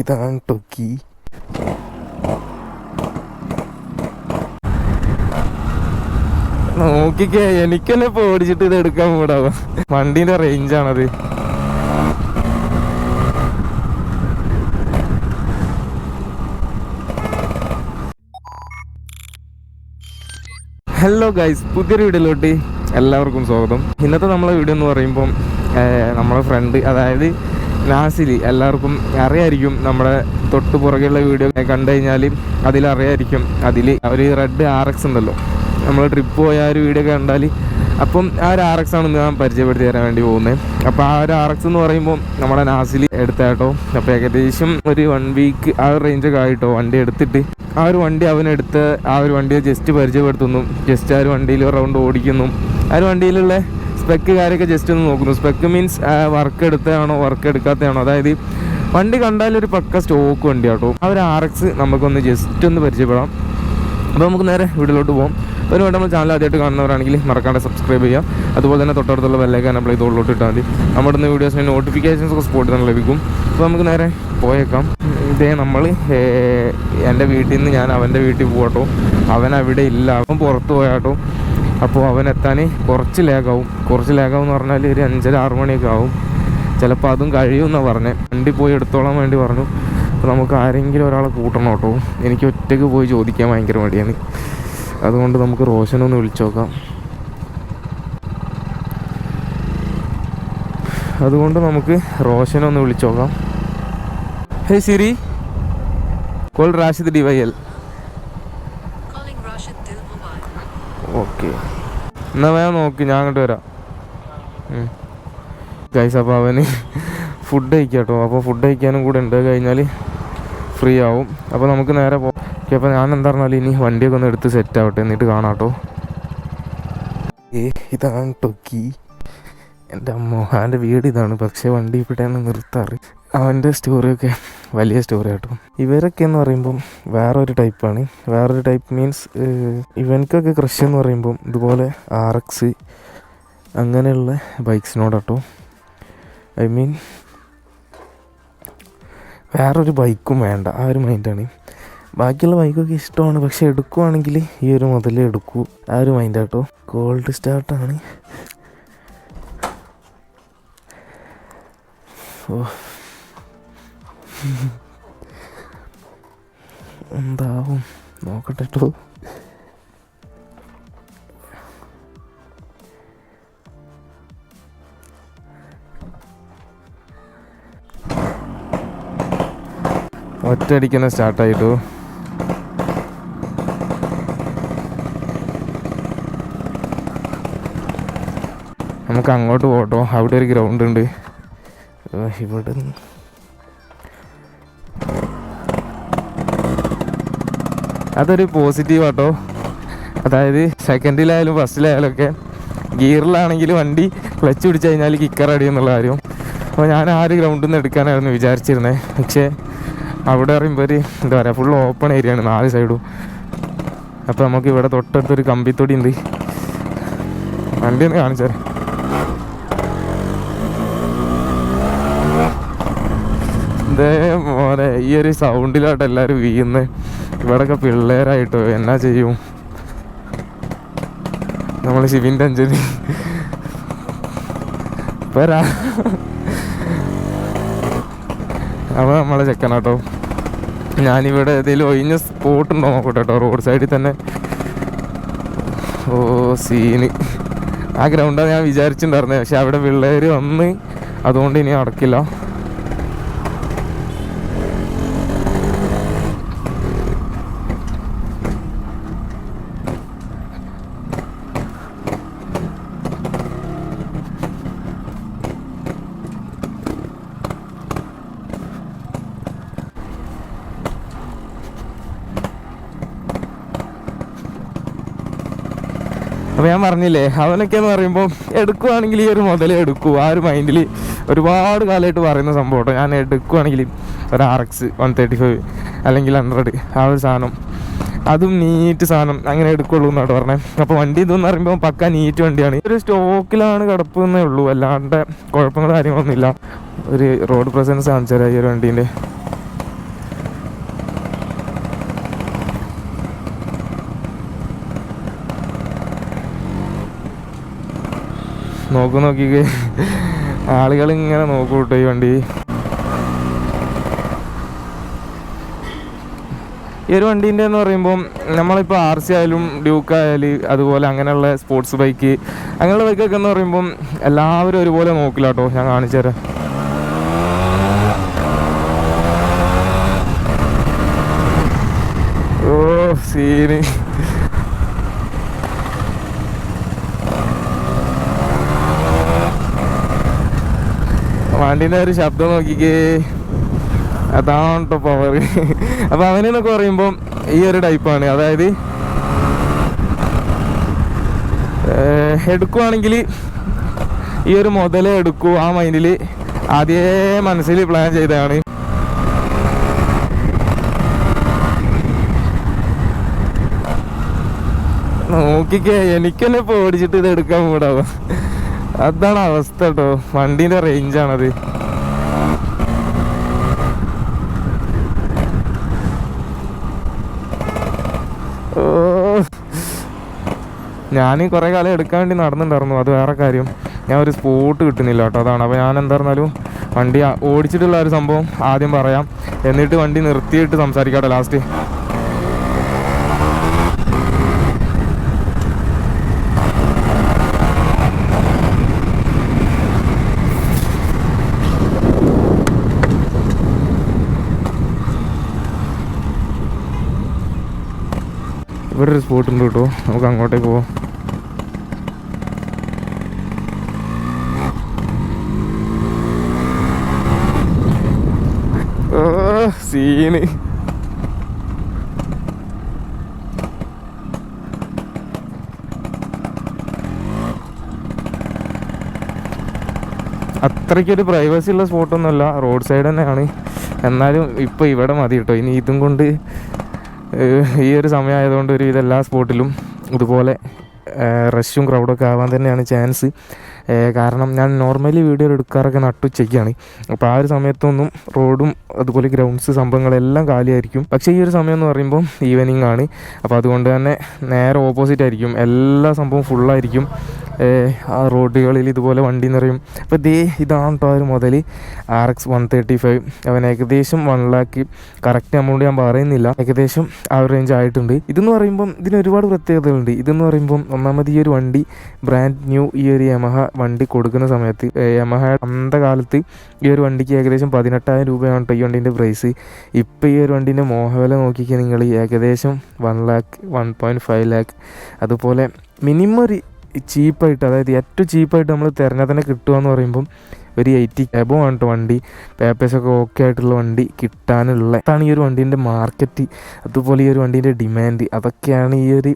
ഇതാണ് ടൊക്കി. നോക്കിക്കേ എനിക്കെന്നെ ഇപ്പൊ ഓടിച്ചിട്ട് ഇത് എടുക്കാൻ കൂടാവും വണ്ടീന്റെ റേഞ്ചാണത് ഹലോ ഗൈസ് പുതിയൊരു വീഡിയോയിലോട്ട് എല്ലാവർക്കും സ്വാഗതം. ഇന്നത്തെ നമ്മളെ വീഡിയോ എന്ന് പറയുമ്പം നമ്മളെ ഫ്രണ്ട് അതായത് നാസിലി എല്ലാവർക്കും അറിയായിരിക്കും നമ്മുടെ തൊട്ട് പുറകെയുള്ള വീഡിയോ കണ്ടു കഴിഞ്ഞാൽ അതിലറിയായിരിക്കും അതിൽ ഒരു റെഡ് ആർ എക്സ് ഉണ്ടല്ലോ. നമ്മൾ ട്രിപ്പ് പോയ ആ ഒരു വീഡിയോ കണ്ടാൽ അപ്പം ആ ഒരു ആർ എക്സ് ആണ് ഞാൻ പരിചയപ്പെടുത്തി തരാൻ വേണ്ടി പോകുന്നത്. അപ്പോൾ ആ ഒരു ആർ എക്സ് എന്ന് പറയുമ്പോൾ നമ്മുടെ നാസിലി എടുത്താട്ടോ. അപ്പോൾ ഏകദേശം ഒരു വൺ വീക്ക് ആ ഒരു റേഞ്ചൊക്കെ ആയിട്ടോ വണ്ടി എടുത്തിട്ട്. ആ ഒരു വണ്ടി അവനെടുത്ത് ആ ഒരു വണ്ടിയെ ജസ്റ്റ് പരിചയപ്പെടുത്തുന്നു. ജസ്റ്റ് ആ ഒരു വണ്ടിയിൽ റൗണ്ട് ഓടിക്കുന്നു. ആ ഒരു വണ്ടിയിലുള്ള സ്പെക്ക് കാര്യമൊക്കെ ജസ്റ്റ് ഒന്ന് നോക്കുന്നു. സ്പെക്ക് മീൻസ് വർക്ക് എടുത്തതാണോ വർക്ക് എടുക്കാത്തതാണോ? അതായത് വണ്ടി കണ്ടാൽ ഒരു പക്ക സ്റ്റോക്ക് വണ്ടി കേട്ടോ ആ ഒരു ആർ എക്സ് നമുക്കൊന്ന് ജസ്റ്റ് ഒന്ന് പരിചയപ്പെടാം. അപ്പോൾ നമുക്ക് നേരെ വീട്ടിലോട്ട് പോകാം ഒരു വേണ്ട നമ്മൾ ചാനൽ ആദ്യമായിട്ട് കാണുന്നവരാണെങ്കിൽ മറക്കാണ്ട് സബ്സ്ക്രൈബ് ചെയ്യാം. അതുപോലെ തന്നെ തൊട്ടടുത്തുള്ള ബെല്ലൈക്കാൻ നമ്മൾ ഇതോളിലോട്ട് ഇട്ടാൽ മതി. നമ്മുടെ നിന്ന് വീഡിയോസിന് നോട്ടിഫിക്കേഷൻസ് ഒക്കെ സ്പോട്ടിൽ തന്നെ ലഭിക്കും. അപ്പോൾ നമുക്ക് നേരെ പോയേക്കാം. ഇതേ നമ്മൾ എന്റെ വീട്ടിൽ നിന്ന് ഞാൻ അവന്റെ വീട്ടിൽ പോകട്ടോ അവൻ അവിടെ ഇല്ല. അവൻ പുറത്ത് പോയാട്ടോ. അപ്പോൾ അവൻ എത്താൻ കുറച്ച് ലേഖാവും കുറച്ച് ലേഖാവും എന്ന് പറഞ്ഞാൽ ഒരു അഞ്ചര ആറ് മണിയൊക്കെ ആവും. ചിലപ്പോൾ അതും കഴിയുമെന്നാണ് പറഞ്ഞത് വണ്ടി പോയി എടുത്തോളാൻ വേണ്ടി പറഞ്ഞു. അപ്പോൾ നമുക്ക് ആരെങ്കിലും ഒരാളെ കൂട്ടണം കേട്ടോ. എനിക്ക് ഒറ്റയ്ക്ക് പോയി ചോദിക്കാൻ ഭയങ്കര മടിയാണ്. അതുകൊണ്ട് നമുക്ക് റോഷനൊന്ന് വിളിച്ചു നോക്കാം. അതുകൊണ്ട് നമുക്ക് റോഷനൊന്ന് വിളിച്ചു നോക്കാം. Hey Siri. Call Rashid D Y L എന്നാ വേഗം നോക്ക് ഞാൻ അങ്ങോട്ട് വരാം. ഗൈസ് അപ്പോൾ അവന് ഫുഡ് കഴിക്കാം കേട്ടോ അപ്പോൾ ഫുഡ് കഴിക്കാനും കൂടെ ഉണ്ട്. കഴിഞ്ഞാൽ ഫ്രീ ആവും. അപ്പോൾ നമുക്ക് നേരെ പോകാം ഓക്കെ അപ്പോൾ ഞാൻ എന്താ പറഞ്ഞാൽ ഇനി വണ്ടിയൊക്കെ ഒന്ന് എടുത്ത് സെറ്റ് ആവട്ടെ. എന്നിട്ട് കാണാം കേട്ടോ ഏ ഇതാണ് ടൊക്കി. എന്റെ അമ്മ എന്റെ വീട് ഇതാണ്. പക്ഷേ വണ്ടി ഇവിടെയാണ് നിർത്താറ്. അവന്റെ സ്റ്റോറിയൊക്കെ വലിയ സ്റ്റോറി കേട്ടോ ഇവരൊക്കെ എന്ന് പറയുമ്പം വേറൊരു ടൈപ്പാണ്. വേറൊരു ടൈപ്പ് മീൻസ് ഇവൻക്കൊക്കെ ക്രഷ് എന്ന് പറയുമ്പം ഇതുപോലെ ആർ എക്സ് അങ്ങനെയുള്ള ബൈക്സിനോടാട്ടോ. ഐ മീൻ വേറൊരു ബൈക്കും വേണ്ട ആ ഒരു മൈൻഡാണ്. ബാക്കിയുള്ള ബൈക്കൊക്കെ ഇഷ്ടമാണ് പക്ഷെ എടുക്കുവാണെങ്കിൽ ഈ ഒരു മുതലേ എടുക്കൂ ആ ഒരു മൈൻഡാട്ടോ. കോൾഡ് സ്റ്റാർട്ടാണ് ഓ എന്താവും? നോക്കട്ടെ ട്ടോ ഒറ്റയടിക്കുന്ന സ്റ്റാർട്ടായിട്ടു? നമുക്ക് അങ്ങോട്ട് പോകട്ടോ. അവിടെ ഒരു ഗ്രൗണ്ട് ഉണ്ട് ഇവിടെ അതൊരു പോസിറ്റീവ് ആട്ടോ അതായത് സെക്കൻഡിലായാലും ഫസ്റ്റിലായാലും ഒക്കെ ഗിയറിലാണെങ്കിൽ വണ്ടി ക്ലച്ച് പിടിച്ച് കഴിഞ്ഞാൽ കിക്കർ അടി എന്നുള്ള കാര്യം. അപ്പോൾ ഞാൻ ആ ഒരു ഗ്രൗണ്ടിൽ നിന്ന് എടുക്കാനായിരുന്നു വിചാരിച്ചിരുന്നത് പക്ഷേ അവിടെ പറയുമ്പോൾ ഒരു എന്താ പറയുക ഫുൾ ഓപ്പൺ ഏരിയ ആണ് നാല് സൈഡും അപ്പോൾ നമുക്ക് ഇവിടെ തൊട്ടടുത്തൊരു കമ്പിത്തൊടി ഉണ്ട്. വണ്ടി ഒന്ന് കാണിച്ചാൽ ഇതേ മോനെ ഈ ഒരു സൗണ്ടിലോട്ട് എല്ലാവരും വീഴുന്നത് ഇവിടെയൊക്കെ പിള്ളേരായിട്ടോ എന്നാ ചെയ്യും? നമ്മൾ ശിവിന്റെ അഞ്ജലി വരാ അവ നമ്മളെ ചെക്കനാട്ടോ. ഞാനിവിടെ ഏതെങ്കിലും ഒഴിഞ്ഞ സ്പോട്ട് ഉണ്ടോ നോക്കട്ടെ കേട്ടോ റോഡ് സൈഡിൽ തന്നെ. ഓ സീന് ആ ഗ്രൗണ്ടാണ് ഞാൻ വിചാരിച്ചിട്ടുണ്ടായിരുന്നത് പക്ഷെ അവിടെ പിള്ളേർ വന്ന് അതുകൊണ്ട് ഇനി നടക്കില്ല. അപ്പോൾ ഞാൻ പറഞ്ഞില്ലേ അവനൊക്കെ എന്ന് പറയുമ്പോൾ എടുക്കുവാണെങ്കിൽ ഈ ഒരു മുതലേ എടുക്കൂ. ആ ഒരു മൈൻഡിൽ ഒരുപാട് കാലമായിട്ട് പറയുന്ന സംഭവം ഞാൻ എടുക്കുവാണെങ്കിൽ ഒരു R X one thirty five അല്ലെങ്കിൽ ഹൺഡ്രഡ് ആ ഒരു സാധനം. അതും നീറ്റ് സാധനം അങ്ങനെ എടുക്കുള്ളൂ എന്നാണ് പറഞ്ഞത് അപ്പോൾ വണ്ടി ഇതെന്ന് പറയുമ്പോൾ പക്ക നീറ്റ് വണ്ടിയാണ്. ഒരു സ്റ്റോക്കിലാണ് കിടപ്പുന്നേ ഉള്ളൂ. അല്ലാണ്ട് കുഴപ്പങ്ങളോ കാര്യങ്ങളൊന്നുമില്ല. ഒരു റോഡ് പ്രസൻസ് കാണിച്ചു തരാം ഈ ഒരു വണ്ടീന്റെ. നോക്കൂ നോക്കിക്കേ. ആളുകൾ ഇങ്ങനെ നോക്കൂ കേട്ടോ ഈ വണ്ടി. ഈ ഒരു വണ്ടീന്റെ എന്ന് പറയുമ്പം നമ്മളിപ്പോൾ ആർ സി ആയാലും ഡ്യൂക്ക് ആയാലും അതുപോലെ അങ്ങനെയുള്ള സ്പോർട്സ് ബൈക്ക് അങ്ങനെയുള്ള ബൈക്കൊക്കെ എന്ന് പറയുമ്പം എല്ലാവരും ഒരുപോലെ നോക്കില്ല കേട്ടോ ഞാൻ കാണിച്ചു തരാം. ഓ സീന്. വണ്ടീന്റെ ഒരു ശബ്ദം നോക്കിക്കേ. അതാണ് കേട്ടോ പവർ അപ്പോൾ അവനെന്നൊക്കെ പറയുമ്പോൾ ഈ ഒരു ടൈപ്പാണ് അതായത് എടുക്കുവാണെങ്കിൽ ഈ ഒരു മുതലേ എടുക്കൂ. ആ മൈൻഡിൽ ആദ്യേ മനസ്സിൽ പ്ലാൻ ചെയ്തതാണ്. നോക്കിക്കേ എനിക്കെന്നെ പേടിച്ചിട്ട് ഇത് എടുക്കാൻ കൂടാവും അതാണ് അവസ്ഥ കേട്ടോ വണ്ടീന്റെ റേഞ്ചാണത് ഓ. ഞാൻ കുറേ കാലം എടുക്കാൻ വേണ്ടി നടന്നിട്ടുണ്ടായിരുന്നു. അത് വേറെ കാര്യം. ഞാൻ ഒരു സ്പോട്ട് കിട്ടുന്നില്ല കേട്ടോ അതാണ്. അപ്പോൾ ഞാൻ എന്താ പറഞ്ഞാലും വണ്ടി ഓടിച്ചിട്ടുള്ള ഒരു സംഭവം ആദ്യം പറയാം. എന്നിട്ട് വണ്ടി നിർത്തിയിട്ട് സംസാരിക്കാട്ടോ ലാസ്റ്റ്. ഒരു സ്പോട്ട് ഉണ്ട് കേട്ടോ. നമുക്ക് അങ്ങോട്ടേക്ക് പോവാം. സീന് അത്രയ്ക്കൊരു പ്രൈവസി ഉള്ള സ്പോട്ടൊന്നുമല്ല റോഡ് സൈഡ് തന്നെയാണ്. എന്നാലും ഇപ്പോൾ ഇവിടെ മതി കേട്ടോ. ഇനി ഇതും കൊണ്ട് ഈ ഒരു സമയമായതുകൊണ്ട് ഒരു ഇതെല്ലാ സ്പോട്ടിലും ഇതുപോലെ റഷും ക്രൗഡൊക്കെ ആവാൻ തന്നെയാണ് ചാൻസ്. കാരണം ഞാൻ നോർമലി വീഡിയോ എടുക്കാറൊക്കെ നട്ടുച്ചയ്ക്കാണ് അപ്പോൾ ആ ഒരു സമയത്തൊന്നും റോഡും അതുപോലെ ഗ്രൗണ്ട്സ് സംഭവങ്ങളെല്ലാം കാലിയായിരിക്കും. പക്ഷേ ഈ ഒരു സമയം എന്ന് പറയുമ്പോൾ ഈവനിങ് ആണ് അപ്പോൾ അതുകൊണ്ട് തന്നെ നേരെ ഓപ്പോസിറ്റ് ആയിരിക്കും എല്ലാ സംഭവവും ഫുള്ളായിരിക്കും ആ റോഡുകളിൽ ഇതുപോലെ വണ്ടി നിറയും. അപ്പോൾ ദേ ഇതാണ് കേട്ടോ ഒരു മുതൽ R X one thirty five അവൻ ഏകദേശം വൺ ലാക്ക് കറക്റ്റ് എമൗണ്ട് ഞാൻ പറയുന്നില്ല. ഏകദേശം ആ റേഞ്ച് ആയിട്ടുണ്ട്. ഇതെന്ന് പറയുമ്പം ഇതിന് ഒരുപാട് പ്രത്യേകതകളുണ്ട്. ഇതെന്ന് പറയുമ്പം ഒന്നാമത് ഈ ഒരു വണ്ടി ബ്രാൻഡ് ന്യൂ ഈ ഒരു യമഹ വണ്ടി കൊടുക്കുന്ന സമയത്ത് യമഹ അന്ത കാലത്ത് ഈ ഒരു വണ്ടിക്ക് ഏകദേശം പതിനെട്ടായിരം രൂപയാണ് ഈ വണ്ടീന്റെ പ്രൈസ് ഇപ്പോൾ ഈ ഒരു വണ്ടീന്റെ മോഹവില നോക്കിക്കാൻ നിങ്ങൾ ഏകദേശം one lakh one point five lakh അതുപോലെ മിനിമം ഒരു ചീപ്പായിട്ട് അതായത് ഏറ്റവും ചീപ്പായിട്ട് നമ്മൾ തിരഞ്ഞാൽ തന്നെ കിട്ടുക എന്ന് പറയുമ്പം ഒരു എയ്റ്റി എബോ ആണ് കേട്ടോ വണ്ടി. പേപ്പേഴ്സൊക്കെ ഓക്കെ ആയിട്ടുള്ള വണ്ടി കിട്ടാനുള്ള. അതാണ് ഈ ഒരു വണ്ടീന്റെ മാർക്കറ്റ് അതുപോലെ ഈ ഒരു വണ്ടീന്റെ ഡിമാൻഡ് അതൊക്കെയാണ് ഈ ഒരു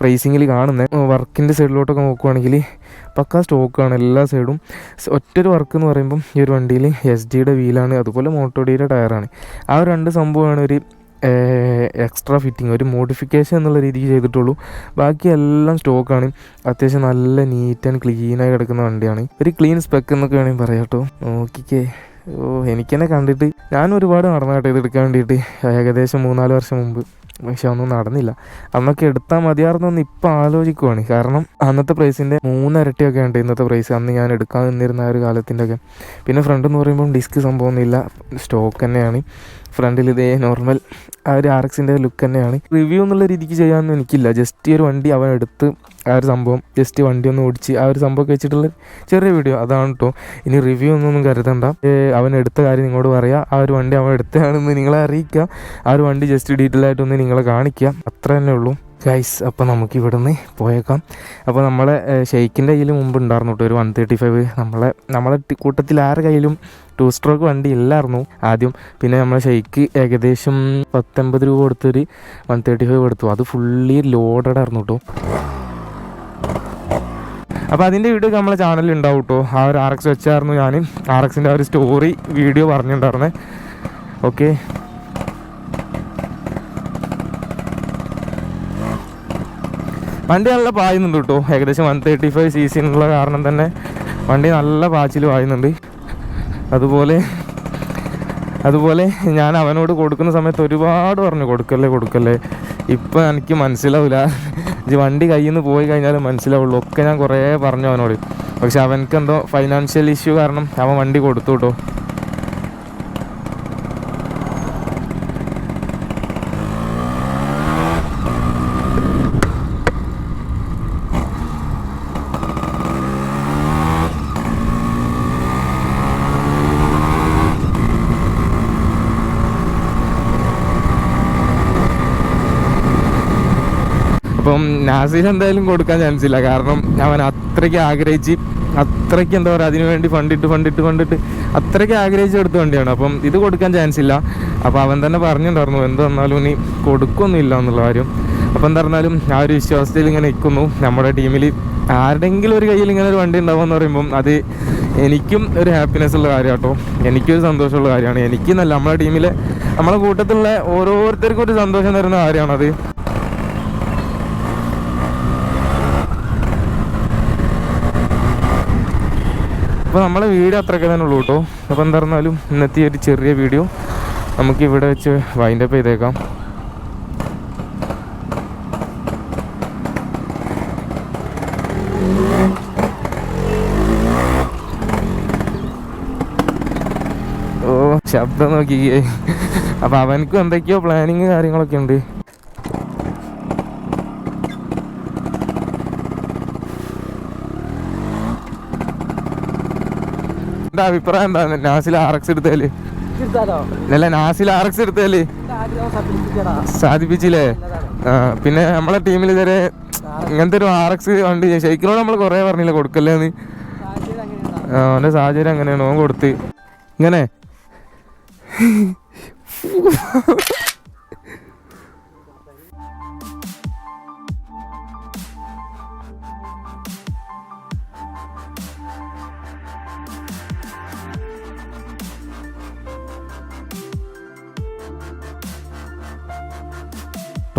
പ്രൈസിങ്ങിൽ കാണുന്നത് വർക്കിന്റെ സൈഡിലോട്ടൊക്കെ നോക്കുവാണെങ്കിൽ പക്കാ സ്റ്റോക്കാണ് എല്ലാ സൈഡും ഒറ്റൊരു വർക്ക് എന്ന് പറയുമ്പം ഈ ഒരു വണ്ടിയിൽ എസ് ഡിയുടെ വീലാണ് അതുപോലെ മോട്ടോഡിയുടെ ടയറാണ് ആ രണ്ട് സംഭവമാണ് ഒരു എക്സ്ട്രാ ഫിറ്റിംഗ് ഒരു മോഡിഫിക്കേഷൻ എന്നുള്ള രീതിക്ക് ചെയ്തിട്ടുള്ളൂ. ബാക്കി എല്ലാം സ്റ്റോക്കാണ് അത്യാവശ്യം നല്ല നീറ്റ് ആൻഡ് ക്ലീനായി കിടക്കുന്ന വണ്ടിയാണ്. ഒരു ക്ലീൻ സ്പെക്ക് എന്നൊക്കെ വേണമെങ്കിൽ പറയാം കേട്ടോ. നോക്കിക്കേ. ഓ എനിക്കെന്നെ കണ്ടിട്ട് ഞാൻ ഒരുപാട് നടന്ന കേട്ടോ ഇത് എടുക്കാൻ വേണ്ടിയിട്ട്. ഏകദേശം മൂന്നാൽ വർഷം മുമ്പ്. പക്ഷെ ഒന്നും നടന്നില്ല. അന്നൊക്കെ എടുത്താൽ മതിയാർന്നൊന്ന് ഇപ്പം ആലോചിക്കുവാണ്. കാരണം അന്നത്തെ പ്രൈസിന്റെ മൂന്നിരട്ടിയൊക്കെ ഉണ്ട് ഇന്നത്തെ പ്രൈസ് അന്ന് ഞാൻ എടുക്കാൻ നിന്നിരുന്ന ആ ഒരു കാലത്തിന്റെ ഒക്കെ പിന്നെ ഫ്രണ്ട് എന്ന് പറയുമ്പം ഡിസ്ക് സംഭവമൊന്നുമില്ല. സ്റ്റോക്ക് തന്നെയാണ്. ഫ്രണ്ടിൽ ഇതേ നോർമൽ ആ ഒരു ആർ എക്സിന്റെ ലുക്ക് തന്നെയാണ്. റിവ്യൂ എന്നുള്ള രീതിക്ക് ചെയ്യാനൊന്നും എനിക്കില്ല. ജസ്റ്റ് ഒരു വണ്ടി അവൻ എടുത്ത് ആ ഒരു സംഭവം ജസ്റ്റ് വണ്ടി ഒന്ന് ഓടിച്ച് ആ ഒരു സംഭവം വെച്ചിട്ടുള്ള ചെറിയ വീഡിയോ അതാണ് കേട്ടോ ഇനി റിവ്യൂ ഒന്നും കരുതണ്ട. അവൻ എടുത്ത കാര്യം നിങ്ങളോട് പറയാം. ആ ഒരു വണ്ടി അവൻ എടുത്തതാണെന്ന് നിങ്ങളെ അറിയിക്കുക. ആ ഒരു വണ്ടി ജസ്റ്റ് ഡീറ്റെയിൽ ആയിട്ടൊന്ന് നിങ്ങളെ കാണിക്കുക. അത്ര തന്നെ ഉള്ളൂ. ഗൈസ് അപ്പോൾ നമുക്ക് ഇവിടുന്ന് പോയേക്കാം. അപ്പോൾ നമ്മളെ ഷെയ്ക്കിന്റെ കയ്യിൽ മുമ്പ് ഉണ്ടായിരുന്നു കേട്ടോ ഒരു വൺ തേർട്ടി ഫൈവ് നമ്മളെ നമ്മളെ കൂട്ടത്തിൽ ആരുടെ കയ്യിലും ടു സ്ട്രോക്ക് വണ്ടി ഇല്ലായിരുന്നു ആദ്യം. പിന്നെ നമ്മളെ ഷെയ്ക്ക് ഏകദേശം പത്തൊമ്പത് രൂപ കൊടുത്തൊരു വൺ തേർട്ടി ഫൈവ് കൊടുത്തു. അത് ഫുള്ളി ലോഡഡ് ആയിരുന്നു കേട്ടോ. അപ്പോൾ അതിന്റെ വീഡിയോ നമ്മളെ ചാനലിൽ ഉണ്ടാവും കേട്ടോ. ആ ഒരു ആർ എക്സ് വെച്ചായിരുന്നു ഞാൻ ആർ എക്സിന്റെ ആ ഒരു സ്റ്റോറി വീഡിയോ പറഞ്ഞിട്ടുണ്ടായിരുന്നേ. ഓക്കെ വണ്ടി നല്ല പായുന്നുണ്ട് കേട്ടോ. ഏകദേശം one thirty five C C എന്നുള്ള കാരണം തന്നെ വണ്ടി നല്ല പാച്ചിൽ പായുന്നുണ്ട്. അതുപോലെ അതുപോലെ ഞാൻ അവനോട് കൊടുക്കുന്ന സമയത്ത് ഒരുപാട് പറഞ്ഞു കൊടുക്കല്ലേ കൊടുക്കല്ലേ. ഇപ്പം എനിക്ക് മനസ്സിലാവില്ല വണ്ടി കയ്യിൽ നിന്ന് പോയി കഴിഞ്ഞാൽ മനസ്സിലാവുള്ളൂ. ഒക്കെ ഞാൻ കുറേ പറഞ്ഞു അവനോട്. പക്ഷെ അവനക്ക് എന്തോ ഫൈനാൻഷ്യൽ ഇഷ്യൂ കാരണം അവൻ വണ്ടി കൊടുത്തു കേട്ടോ. അപ്പം നാസിൽ എന്തായാലും കൊടുക്കാൻ ചാൻസ് ഇല്ല. കാരണം അവൻ അത്രയ്ക്ക് ആഗ്രഹിച്ച് അത്രയ്ക്ക് എന്താ പറയുക അതിനു വേണ്ടി ഫണ്ടിട്ട് ഫണ്ടിട്ട് ഫണ്ടിട്ട് അത്രയ്ക്ക് ആഗ്രഹിച്ച് എടുത്ത വണ്ടിയാണ്. അപ്പം ഇത് കൊടുക്കാൻ ചാൻസ് ഇല്ല. അപ്പോൾ അവൻ തന്നെ പറഞ്ഞിട്ടുണ്ടായിരുന്നു എന്ത് വന്നാലും ഇനി കൊടുക്കൊന്നുമില്ല എന്നുള്ള കാര്യം. അപ്പം എന്താ പറഞ്ഞാലും ആ ഒരു വിശ്വാസത്തിൽ ഇങ്ങനെ നിൽക്കുന്നു. നമ്മുടെ ടീമിൽ ആരുടെങ്കിലും ഒരു കയ്യിൽ ഇങ്ങനെ ഒരു വണ്ടി ഉണ്ടാവുമെന്ന് പറയുമ്പം അത് എനിക്കും ഒരു ഹാപ്പിനെസ് ഉള്ള കാര്യം കേട്ടോ എനിക്കൊരു സന്തോഷമുള്ള കാര്യമാണ്. എനിക്കെന്നല്ല നമ്മുടെ ടീമിലെ നമ്മളെ കൂട്ടത്തിലുള്ള ഓരോരുത്തർക്കും ഒരു സന്തോഷം തരുന്ന കാര്യമാണത് അപ്പോൾ നമ്മളെ വീഡിയോ അത്രയൊക്കെ തന്നെ ഉള്ളൂ കേട്ടോ. അപ്പോൾ എന്താ പറഞ്ഞാലും ഇന്നത്തെ ഒരു ചെറിയ വീഡിയോ നമുക്ക് ഇവിടെ വെച്ച് വൈൻഡപ്പ് ചെയ്തേക്കാം. ഓ ശബ്ദം നോക്കിക്കേ. അപ്പോൾ അവനക്കും എന്തൊക്കെയോ പ്ലാനിങ് കാര്യങ്ങളൊക്കെ ഉണ്ട്. എന്റെ അഭിപ്രായം എന്താ? നാസിൽ ആർ എക്സ് എടുത്താൽ? അല്ല നാസിൽ ആർ എക്സ് എടുത്താൽ സാധിപ്പിച്ചില്ലേ? പിന്നെ നമ്മളെ ടീമിൽ ഇതുവരെ ഇങ്ങനത്തെ ഒരു ആർ എക്സ് വണ്ടി ഷെയ്ക്കിനോട് നമ്മൾ കുറെ പറഞ്ഞില്ല കൊടുക്കല്ലേന്ന്? അവന്റെ സാഹചര്യം അങ്ങനെയാണ് ഓൻ കൊടുത്ത്. ഇങ്ങനെ.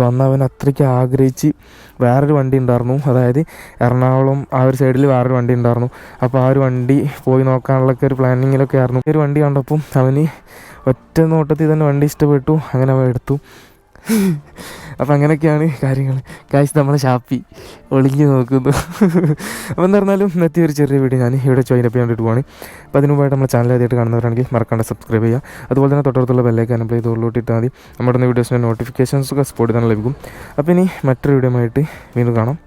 വന്ന് അവൻ അത്രയ്ക്ക് ആഗ്രഹിച്ച് വേറൊരു വണ്ടി ഉണ്ടായിരുന്നു. അതായത് എറണാകുളം ആ ഒരു സൈഡിൽ വേറൊരു വണ്ടി ഉണ്ടായിരുന്നു. അപ്പോൾ ആ ഒരു വണ്ടി പോയി നോക്കാനുള്ളൊക്കെ ഒരു പ്ലാനിങ്ങിലൊക്കെ ആയിരുന്നു. ഒരു വണ്ടി കണ്ടപ്പം അവന് ഒറ്റ നോട്ടത്തിൽ തന്നെ വണ്ടി ഇഷ്ടപ്പെട്ടു. അങ്ങനെ അവൻ എടുത്തു. അപ്പം അങ്ങനെയൊക്കെയാണ് കാര്യങ്ങൾ കാശ് നമ്മളെ ഷാപ്പി ഒളിഞ്ഞു നോക്കുന്നു. അപ്പോൾ എന്ന് പറഞ്ഞാലും ഇന്നത്തെ ഒരു ചെറിയ വീഡിയോ ഞാൻ ഇവിടെ ജോയിൻ അപ്പ് ചെയ്യാൻ പോവാണ്. അപ്പോൾ അതിന് മുമ്പായിട്ട് നമ്മുടെ ചാനൽ ആദ്യമായിട്ട് കാണുന്നവരാണെങ്കിൽ മറക്കാണ്ട് സബ്സ്ക്രൈബ് ചെയ്യുക. അതുപോലെ തന്നെ തൊട്ടടുത്തുള്ള ബെല്ലേക്ക് അനപ്ലൈ ചെയ്ത് ഉള്ളിലോട്ട് ഇട്ടാൽ മതി. നമ്മുടെ വീഡിയോസിന്റെ നോട്ടിഫിക്കേഷൻസ് ഒക്കെ സ്പോട്ടിൽ തന്നെ ലഭിക്കും. അപ്പോൾ ഇനി മറ്റൊരു വീഡിയോ ആയിട്ട് വീണ്ടും കാണാം.